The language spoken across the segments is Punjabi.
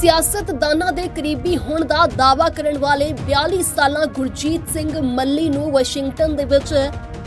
ਸਿਆਸਤਦਾਨਾਂ ਦੇ ਕਰੀਬੀ ਹੋਣ ਦਾ ਦਾਅਵਾ ਕਰਨ ਵਾਲੇ 42 ਸਾਲਾਂ ਗੁਰਜੀਤ ਸਿੰਘ ਮੱਲੀ ਨੂੰ ਵਾਸ਼ਿੰਗਟਨ ਦੇ ਵਿੱਚ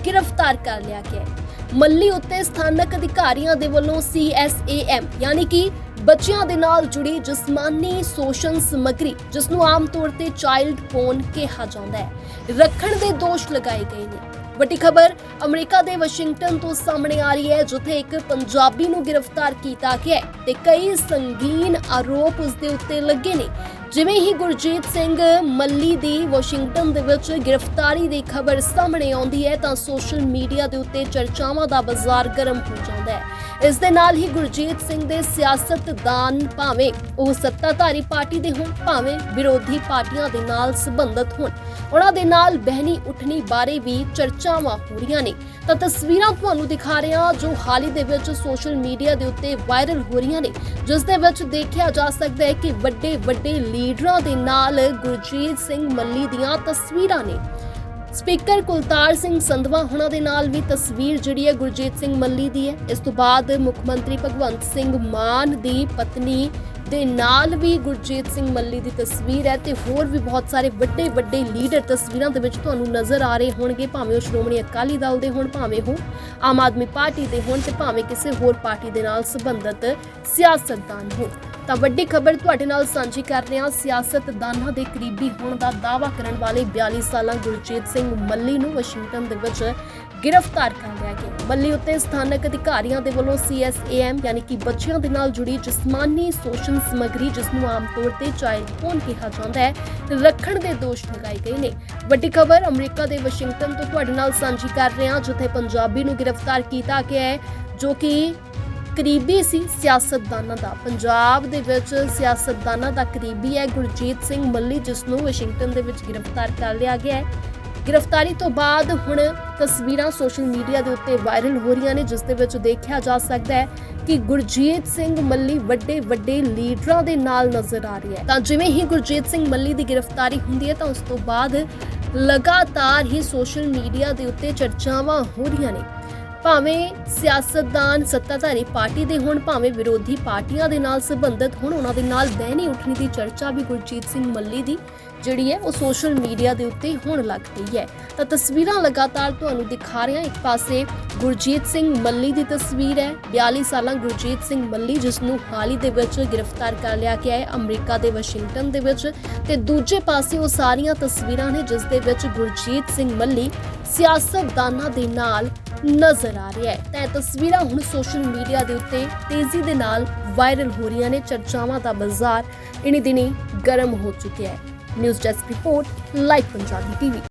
ਗ੍ਰਿਫਤਾਰ ਕਰ ਲਿਆ ਗਿਆ ਹੈ। ਮੱਲੀ ਉੱਤੇ ਸਥਾਨਕ ਅਧਿਕਾਰੀਆਂ ਦੇ ਵੱਲੋਂ CSAM ਯਾਨੀ ਕਿ ਬੱਚਿਆਂ ਦੇ ਨਾਲ ਜੁੜੀ ਜਿਸਮਾਨੀ ਸ਼ੋਸ਼ਣ ਸਮੱਗਰੀ ਜਿਸ ਨੂੰ ਆਮ ਤੌਰ ਤੇ ਚਾਈਲਡ ਪੋਨ ਕਿਹਾ ਜਾਂਦਾ ਹੈ। ਰੱਖਣ ਦੇ ਦੋਸ਼ ਲਗਾਏ ਗਏ ਨੇ। ਵੱਡੀ ਖਬਰ, ਅਮਰੀਕਾ ਦੇ ਵਾਸ਼ਿੰਗਟਨ ਤੋਂ ਸਾਹਮਣੇ ਆ ਰਹੀ ਹੈ, ਜਿੱਥੇ ਇੱਕ ਪੰਜਾਬੀ ਨੂੰ ਗ੍ਰਿਫਤਾਰ ਕੀਤਾ ਗਿਆ ਤੇ ਕਈ ਸੰਗੀਨ ਆਰੋਪ ਉਸ ਦੇ ਉੱਤੇ ਲੱਗੇ ਨੇ। ਜਿਵੇਂ ਹੀ ਗੁਰਜੀਤ ਸਿੰਘ ਮੱਲੀ ਦੀ ਵਾਸ਼ਿੰਗਟਨ ਦੇ ਵਿੱਚ ਗ੍ਰਿਫਤਾਰੀ ਦੀ ਖਬਰ ਸਾਹਮਣੇ ਆਉਂਦੀ ਹੈ, ਤਾਂ ਸੋਸ਼ਲ ਮੀਡੀਆ ਦੇ ਉੱਤੇ ਚਰਚਾਵਾਂ ਦਾ ਬਾਜ਼ਾਰ ਗਰਮ ਹੋ ਜਾਂਦਾ ਹੈ। ਇਸ ਦੇ ਨਾਲ ਹੀ ਗੁਰਜੀਤ ਸਿੰਘ ਦੇ ਸਿਆਸਤਦਾਨ ਭਾਵੇਂ ਉਹ ਸੱਤਾਧਾਰੀ ਪਾਰਟੀ ਦੇ ਹੋਣ, ਭਾਵੇਂ ਵਿਰੋਧੀ ਪਾਰਟੀਆਂ ਦੇ ਨਾਲ ਸੰਬੰਧਿਤ ਹੋਣ, ਉਹਨਾਂ ਦੇ ਨਾਲ ਬਹਿਣੀ ਉੱਠਣੀ ਬਾਰੇ ਵੀ ਚਰਚਾਵਾਂ ਹੋ ਰਹੀਆਂ ਨੇ। ਤਾਂ ਤਸਵੀਰਾਂ ਤੁਹਾਨੂੰ ਦਿਖਾ ਰਹੇ ਹਾਂ, ਜੋ ਹਾਲ ਹੀ ਦੇ ਵਿੱਚ ਸੋਸ਼ਲ ਮੀਡੀਆ ਦੇ ਉੱਤੇ ਵਾਇਰਲ ਹੋ ਰਹੀਆਂ ਨੇ, ਜਿਸ ਦੇ ਵਿੱਚ ਦੇਖਿਆ ਜਾ ਸਕਦਾ ਹੈ ਕਿ ਵੱਡੇ ਵੱਡੇ ਲੀਡਰਾਂ ਦੇ ਨਾਲ ਗੁਰਜੀਤ ਸਿੰਘ ਮੱਲੀ ਦੀਆਂ ਤਸਵੀਰਾਂ ਨੇ। ਸਪੀਕਰ ਕੁਲਤਾਰ ਸਿੰਘ ਸੰਧਵਾ ਹੁਣਾਂ ਦੇ ਨਾਲ ਵੀ ਤਸਵੀਰ ਜਿਹੜੀ ਹੈ ਗੁਰਜੀਤ ਸਿੰਘ ਮੱਲੀ ਦੀ ਹੈ। ਇਸ ਤੋਂ ਬਾਅਦ ਮੁੱਖ ਮੰਤਰੀ ਭਗਵੰਤ ਸਿੰਘ ਮਾਨ ਦੀ ਪਤਨੀ ਦੇ ਨਾਲ ਵੀ ਗੁਰਜੀਤ ਸਿੰਘ ਮੱਲੀ ਦੀ ਤਸਵੀਰ ਹੈ ਤੇ ਹੋਰ ਵੀ ਬਹੁਤ ਸਾਰੇ ਵੱਡੇ ਵੱਡੇ ਲੀਡਰ ਤਸਵੀਰਾਂ ਦੇ ਵਿੱਚ ਤੁਹਾਨੂੰ ਨਜ਼ਰ ਆ ਰਹੇ ਹੋਣਗੇ। ਭਾਵੇਂ ਉਹ ਸ਼੍ਰੋਮਣੀ ਅਕਾਲੀ ਦਲ ਦੇ ਹੋਣ, ਭਾਵੇਂ ਉਹ ਆਮ ਆਦਮੀ ਪਾਰਟੀ ਦੇ ਹੋਣ ਤੇ ਭਾਵੇਂ ਕਿਸੇ ਹੋਰ ਪਾਰਟੀ ਦੇ ਨਾਲ ਸੰਬੰਧਿਤ ਸਿਆਸਤਦਾਨ ਹੋਣ। ਤਾਂ ਵੱਡੀ ਖਬਰ ਤੁਹਾਡੇ ਨਾਲ ਸਾਂਝੀ ਕਰ ਰਹੇ ਹਾਂ। ਸਿਆਸਤਦਾਨਾਂ ਦੇ ਕਰੀਬੀ ਹੋਣ ਦਾ ਦਾਅਵਾ ਕਰਨ ਵਾਲੇ 42 ਸਾਲਾਂ ਗੁਰਜੀਤ ਸਿੰਘ ਮੱਲੀ ਨੂੰ ਵਾਸ਼ਿੰਗਟਨ ਦੇ ਵਿੱਚ ਗ੍ਰਿਫਤਾਰ ਕਰ ਲਿਆ ਗਿਆ। ਮੱਲੀ ਉੱਤੇ ਸਥਾਨਕ ਅਧਿਕਾਰੀਆਂ ਦੇ ਵੱਲੋਂ CSAM ਯਾਨੀ ਕਿ ਬੱਚਿਆਂ ਦੇ ਨਾਲ ਜੁੜੀ ਜਿਸਮਾਨੀ ਸ਼ੋਸ਼ਣ ਸਮੱਗਰੀ ਜਿਸ ਨੂੰ ਆਮ ਤੌਰ ਤੇ ਚਾਈਲਡ ਪੋਨ ਕਿਹਾ ਜਾਂਦਾ ਹੈ ਰੱਖਣ ਦੇ ਦੋਸ਼ ਲਗਾਏ ਗਏ ਨੇ। ਵੱਡੀ ਖਬਰ ਅਮਰੀਕਾ ਦੇ ਵਾਸ਼ਿੰਗਟਨ ਤੋਂ ਤੁਹਾਡੇ ਨਾਲ ਸਾਂਝੀ ਕਰ ਰਹੇ ਹਾਂ, ਜਿੱਥੇ ਪੰਜਾਬੀ ਨੂੰ ਗ੍ਰਿਫਤਾਰ ਕੀਤਾ ਗਿਆ ਹੈ, ਜੋ ਕਿ ਕਰੀਬੀ ਸੀ ਸਿਆਸਤਦਾਨਾਂ ਦਾ। ਪੰਜਾਬ ਦੇ ਵਿੱਚ ਸਿਆਸਤਦਾਨਾਂ ਦਾ ਕਰੀਬੀ ਹੈ ਗੁਰਜੀਤ ਸਿੰਘ ਮੱਲੀ, ਜਿਸ ਨੂੰ ਵਾਸ਼ਿੰਗਟਨ ਦੇ ਵਿੱਚ ਗ੍ਰਿਫਤਾਰ ਕਰ ਲਿਆ ਗਿਆ ਹੈ। ਗ੍ਰਿਫਤਾਰੀ ਤੋਂ ਬਾਅਦ ਹੁਣ ਤਸਵੀਰਾਂ ਸੋਸ਼ਲ ਮੀਡੀਆ ਦੇ ਉੱਤੇ ਵਾਇਰਲ ਹੋ ਰਹੀਆਂ ਨੇ, ਜਿਸ ਦੇ ਵਿੱਚ ਦੇਖਿਆ ਜਾ ਸਕਦਾ ਹੈ ਕਿ ਗੁਰਜੀਤ ਸਿੰਘ ਮੱਲੀ ਵੱਡੇ ਵੱਡੇ ਲੀਡਰਾਂ ਦੇ ਨਾਲ ਨਜ਼ਰ ਆ ਰਿਹਾ ਹੈ। ਤਾਂ ਜਿਵੇਂ ਹੀ ਗੁਰਜੀਤ ਸਿੰਘ ਮੱਲੀ ਦੀ ਗ੍ਰਿਫਤਾਰੀ ਹੁੰਦੀ ਹੈ, ਤਾਂ ਉਸ ਤੋਂ ਬਾਅਦ ਲਗਾਤਾਰ ਹੀ ਸੋਸ਼ਲ ਮੀਡੀਆ ਦੇ ਉੱਤੇ ਚਰਚਾਵਾਂ ਹੋ ਰਹੀਆਂ ਨੇ। ਭਾਵੇਂ ਸਿਆਸਤਦਾਨ ਸੱਤਾਧਾਰੀ ਪਾਰਟੀ ਦੇ ਹੋਣ, ਭਾਵੇਂ ਵਿਰੋਧੀ ਪਾਰਟੀਆਂ ਦੇ ਨਾਲ ਸੰਬੰਧਿਤ ਹੋਣ, ਉਹਨਾਂ ਦੇ ਨਾਲ ਬਹਿਣੀ ਉੱਠਣੀ ਦੀ ਚਰਚਾ ਵੀ ਗੁਰਜੀਤ ਸਿੰਘ ਮੱਲੀ ਦੀ ਜਿਹੜੀ ਹੈ, ਉਹ ਸੋਸ਼ਲ ਮੀਡੀਆ ਦੇ ਉੱਤੇ ਹੋਣ ਲੱਗ ਪਈ ਹੈ। ਤਾਂ ਤਸਵੀਰਾਂ ਲਗਾਤਾਰ ਤੁਹਾਨੂੰ ਦਿਖਾ ਰਹੇ ਹਾਂ। ਇੱਕ ਪਾਸੇ ਗੁਰਜੀਤ ਸਿੰਘ ਮੱਲੀ ਦੀ ਤਸਵੀਰ ਹੈ। 42 ਸਾਲਾਂ ਗੁਰਜੀਤ ਸਿੰਘ ਮੱਲੀ, ਜਿਸ ਨੂੰ ਹਾਲ ਹੀ ਦੇ ਵਿੱਚ ਗ੍ਰਿਫਤਾਰ ਕਰ ਲਿਆ ਗਿਆ ਹੈ, ਅਮਰੀਕਾ ਦੇ ਵਾਸ਼ਿੰਗਟਨ ਦੇ ਵਿੱਚ। ਤੇ ਦੂਜੇ ਪਾਸੇ ਉਹ ਸਾਰੀਆਂ ਤਸਵੀਰਾਂ ਨੇ, ਜਿਸ ਦੇ ਵਿੱਚ ਗੁਰਜੀਤ ਸਿੰਘ ਮੱਲੀ ਸਿਆਸਤਦਾਨਾਂ ਦੇ ਨਾਲ ਨਜ਼ਰ ਆ ਰਿਹਾ ਹੈ। ਤਾਂ ਇਹ ਤਸਵੀਰਾਂ ਹੁਣ ਸੋਸ਼ਲ ਮੀਡੀਆ ਦੇ ਉੱਤੇ ਤੇਜ਼ੀ ਦੇ ਨਾਲ ਵਾਇਰਲ ਹੋ ਰਹੀਆਂ ਨੇ। ਚਰਚਾਵਾਂ ਦਾ ਬਾਜ਼ਾਰ ਇਨੀ ਦਿਨੀ ਗਰਮ ਹੋ ਚੁੱਕਿਆ ਹੈ। News desk report live Punjabi TV.